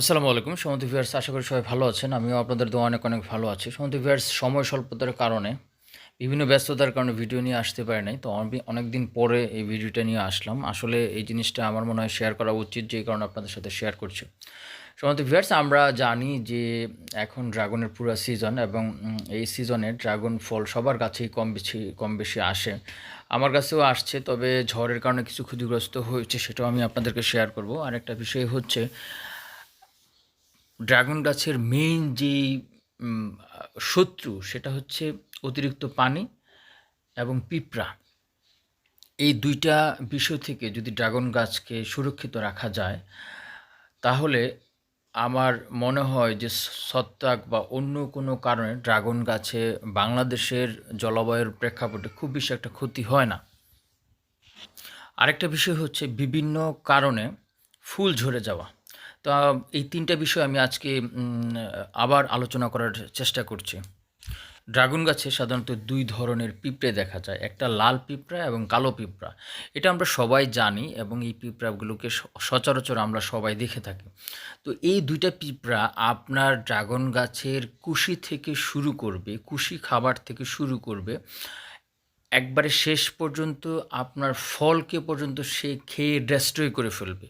আসসালামু আলাইকুম, সমন্ত ভিউয়ার্স, আশা করি সবাই ভালো আছেন। আমিও আপনাদের দোয়া অনেক অনেক ভালো আছি। সমন্ত ভিউয়ার্স, সময় স্বল্পতার কারণে বিভিন্ন ব্যস্ততার কারণে ভিডিও নিয়ে আসতে পারি নাই, তো আমি অনেক দিন পরে এই ভিডিওটা নিয়ে আসলাম। আসলে এই জিনিসটা আমার মনে হয় শেয়ার করা উচিত, যেই কারণে আপনাদের সাথে শেয়ার করছি। সমন্ত ভিউয়ার্স, আমরা জানি যে এখন ড্রাগনের পুরো সিজন এবং এই সিজনে ড্রাগন ফল সবার কাছেই কম বেশি কম বেশি আসে। আমার কাছেও আসছে, তবে ঝড়ের কারণে কিছু ক্ষতিগ্রস্ত হয়েছে, সেটাও আমি আপনাদেরকে শেয়ার করব। আরেকটা বিষয় হচ্ছে ড্রাগন গাছের মেইন যেই শত্রু সেটা হচ্ছে অতিরিক্ত পানি এবং পিঁপড়া। এই দুইটা বিষয় থেকে যদি ড্রাগন গাছকে সুরক্ষিত রাখা যায়, তাহলে আমার মনে হয় যে ছত্রাক বা অন্য কোনো কারণে ড্রাগন গাছে বাংলাদেশের জলবায়ুর প্রেক্ষাপটে খুব বেশি একটা ক্ষতি হয় না। আরেকটা বিষয় হচ্ছে বিভিন্ন কারণে ফুল ঝরে যাওয়া। তো এই তিনটা বিষয় আমি আজকে আবার আলোচনা করার চেষ্টা করছি। ড্রাগন গাছে সাধারণত দুই ধরনের পিঁপড়ে দেখা যায়, একটা লাল পিঁপড়া এবং কালো পিঁপড়া। এটা আমরা সবাই জানি এবং এই পিঁপড়াগুলোকে সচরাচর আমরা সবাই দেখে থাকি। তো এই দুইটা পিঁপড়া আপনার ড্রাগন গাছের কুশি থেকে শুরু করবে, কুশি খাবার থেকে শুরু করবে। একবারে শেষ পর্যন্ত আপনার ফলকে পর্যন্ত সে খেয়ে ডেস্ট্রয় করে ফেলবে।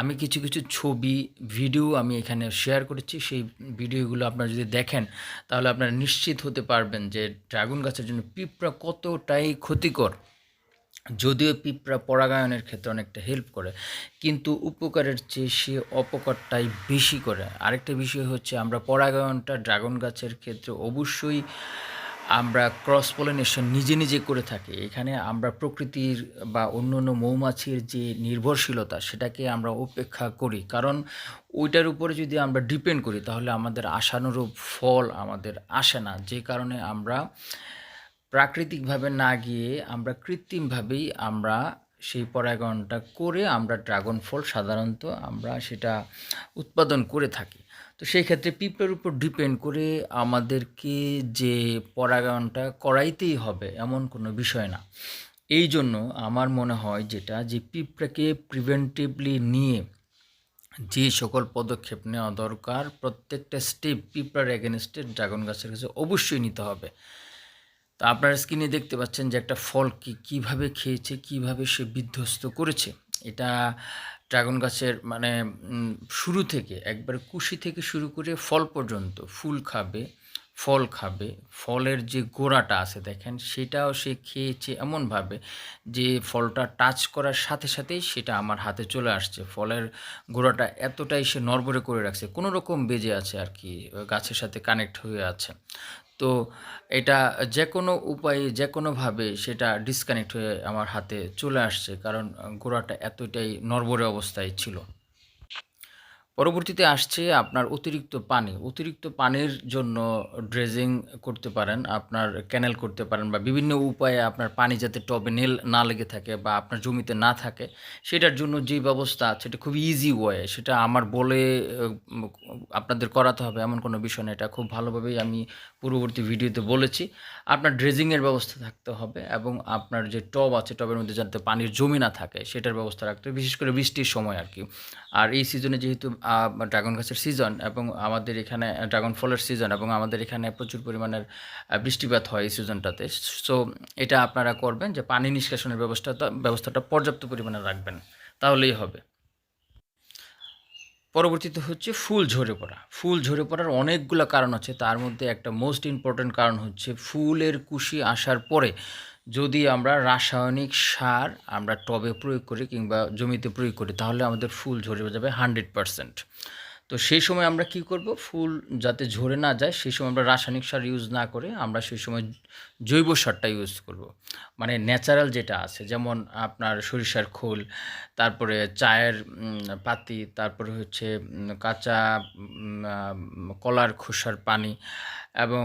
আমি কিছু কিছু ছবি ভিডিও আমি এখানে শেয়ার করেছি। সেই ভিডিওগুলো আপনারা যদি দেখেন, তাহলে আপনারা নিশ্চিত হতে পারবেন যে ড্রাগন গাছের জন্য পিঁপড়া কতটাই ক্ষতিকর। যদিও পিঁপড়া পরাগায়নের ক্ষেত্রে অনেকটা হেল্প করে, কিন্তু উপকারের চেয়ে সে অপকারটাই বেশি করে। আরেকটা বিষয় হচ্ছে আমরা পরাগায়নটা ড্রাগন গাছের ক্ষেত্রে অবশ্যই আমরা ক্রস পলিনেশন নিজে নিজে করে থাকি। এখানে আমরা প্রকৃতির বা অন্য অন্য মৌমাছির যে নির্ভরশীলতা, সেটাকে আমরা উপেক্ষা করি। কারণ ওইটার উপরে যদি আমরা ডিপেন্ড করি, তাহলে আমাদের আশানুরূপ ফল আমাদের আসে না। যে কারণে আমরা প্রাকৃতিকভাবে না গিয়ে আমরা কৃত্রিমভাবেই আমরা সেই পরাগায়নটা করে আমরা ড্রাগন ফল সাধারণত আমরা সেটা উৎপাদন করে থাকি। তো সেই ক্ষেত্রে পিঁপড়ের উপর ডিপেন্ড করে আমাদেরকে যে পরাগায়নটা করাইতেই হবে, এমন কোনো বিষয় না। এই জন্য আমার মনে হয় যেটা, যে পিঁপড়াকে প্রিভেন্টিভলি নিয়ে যে সকল পদক্ষেপ নেওয়া দরকার, প্রত্যেকটা স্টেপ পিঁপড়ার এগেনস্টে ড্রাগন গাছের কাছে অবশ্যই নিতে হবে। তা আপনারা স্ক্রিনে দেখতে পাচ্ছেন যে একটা ফল কি কীভাবে খেয়েছে, কীভাবে সে বিধ্বস্ত করেছে। এটা ড্রাগন গাছের মানে শুরু থেকে, একবার কুশি থেকে শুরু করে ফল পর্যন্ত, ফুল খাবে। ফল খাবে, ফলের যে গোড়াটা আছে দেখেন, সেটাও সে খেয়েছে এমনভাবে যে ফলটা টাচ করার সাথে সাথেই সেটা আমার হাতে চলে আসছে। ফলের গোড়াটা এতটাই সে নড়বড়ে করে রাখছে, কোনো রকম বেজে আছে আর কি, গাছের সাথে কানেক্ট হয়ে আছে। তো এটা যে কোনো উপায়ে যে কোনোভাবে সেটা ডিসকানেক্ট হয়ে আমার হাতে চলে আসছে, কারণ গোড়াটা এতটাই নড়বড়ে অবস্থায় ছিল। পরবর্তীতে আসছে আপনার অতিরিক্ত পানি। অতিরিক্ত পানির জন্য ড্রেজিং করতে পারেন, আপনার ক্যানেল করতে পারেন বা বিভিন্ন উপায়ে আপনার পানি যাতে টবে নেল না লেগে থাকে বা আপনার জমিতে না থাকে, সেটার জন্য যে ব্যবস্থা সেটা খুব ইজি ওয়ে সেটা আমার বলে আপনাদের করাতে হবে এমন কোনো বিষয় না। এটা খুব ভালোভাবেই আমি পূর্ববর্তী ভিডিওতে বলেছি। আপনার ড্রেজিংয়ের ব্যবস্থা থাকতে হবে এবং আপনার যে টব আছে, টবের মধ্যে যাতে পানির জমি না থাকে, সেটার ব্যবস্থা রাখতে হবে, বিশেষ করে বৃষ্টির সময় আর কি। আর এই সিজনে যেহেতু ড্রাগন গাছের সিজন এবং আমাদের এখানে ড্রাগন ফলের সিজন এবং আমাদের এখানে প্রচুর পরিমাণের বৃষ্টিপাত হয় এই সিজনটাতে সো এটা আপনারা করবেন যে পানি নিষ্কাশনের ব্যবস্থাটা ব্যবস্থাটা পর্যাপ্ত পরিমাণে রাখবেন। তাহলেই হবে। পরবর্তীতে হচ্ছে ফুল ঝরে পড়া। ফুল ঝরে পড়ার অনেকগুলো কারণ আছে। তার মধ্যে একটা মোস্ট ইম্পর্ট্যান্ট কারণ হচ্ছে ফুলের কুশি আসার পরে যদি আমরা রাসায়নিক সার আমরা টবে প্রয়োগ করি কিংবা জমিতে প্রয়োগ করি, তাহলে আমাদের ফুল ঝরে যাবে হান্ড্রেড পারসেন্ট তো সেই সময় আমরা কি করব? ফুল যাতে ঝরে না যায়, সেই সময় আমরা রাসায়নিক সার ইউজ না করে আমরা সেই সময় জৈব সারটা ইউজ করব। মানে ন্যাচারাল যেটা আছে, যেমন আপনার সরিষার খোল, তারপরে চায়ের পাতি, তারপরে হচ্ছে কাঁচা কলার খোসার পানি এবং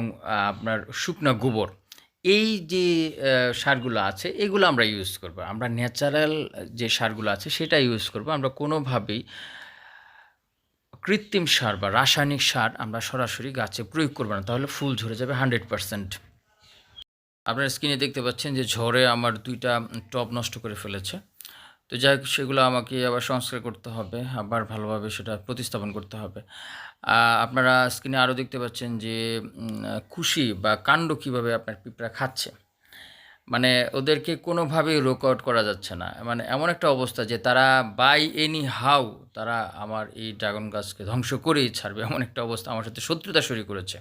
আপনার শুকনো গোবর। এই যে সারগুলো আছে, এগুলো আমরা ইউজ করব। আমরা ন্যাচারাল যে সারগুলো আছে, সেটা ইউজ করব। আমরা কোনোভাবেই কৃত্রিম সার বা রাসায়নিক সার আমরা সরাসরি গাছে প্রয়োগ করব না, তাহলে ফুল ঝরে যাবে হান্ড্রেড পারসেন্ট। আপনার স্ক্রিনে দেখতে পাচ্ছেন যে ঝড়ে আমার দুইটা টব নষ্ট করে ফেলেছে। তো যাই হোক, সেগুলো আমাকে আবার সংস্কার করতে হবে, আবার ভালোভাবে সেটা প্রতিস্থাপন করতে হবে। আপনারা স্ক্রিনে আরও দেখতে পাচ্ছেন যে খুশি বা কাণ্ড কীভাবে আপনার পিঁপড়া খাচ্ছে। মানে ওদেরকে কোনোভাবেই রোক আউট করা যাচ্ছে না। মানে এমন একটা অবস্থা যে তারা বাই এনি হাউ তারা আমার এই ড্রাগন গাছকে ধ্বংস করেই ছাড়বে, এমন একটা অবস্থা আমার সাথে শত্রুতা শুরু করেছে।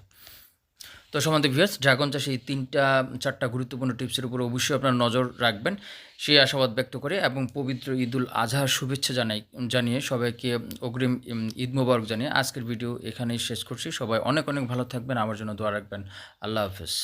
তো সমান্ত ভিউয়ার্স ড্রাগন চাষে এই তিনটা, চারটা গুরুত্বপূর্ণ টিপসের উপর অবশ্যই আপনার নজর রাখবেন। সেই আশাবাদ ব্যক্ত করে এবং পবিত্র ঈদুল আজহার শুভেচ্ছা জানাই, জানিয়ে সবাইকে অগ্রিম ঈদ মোবারক জানিয়ে আজকের ভিডিও এখানেই শেষ করছি। সবাই অনেক অনেক ভালো থাকবেন, আমার জন্য দোয়া রাখবেন। আল্লাহ হাফেজ।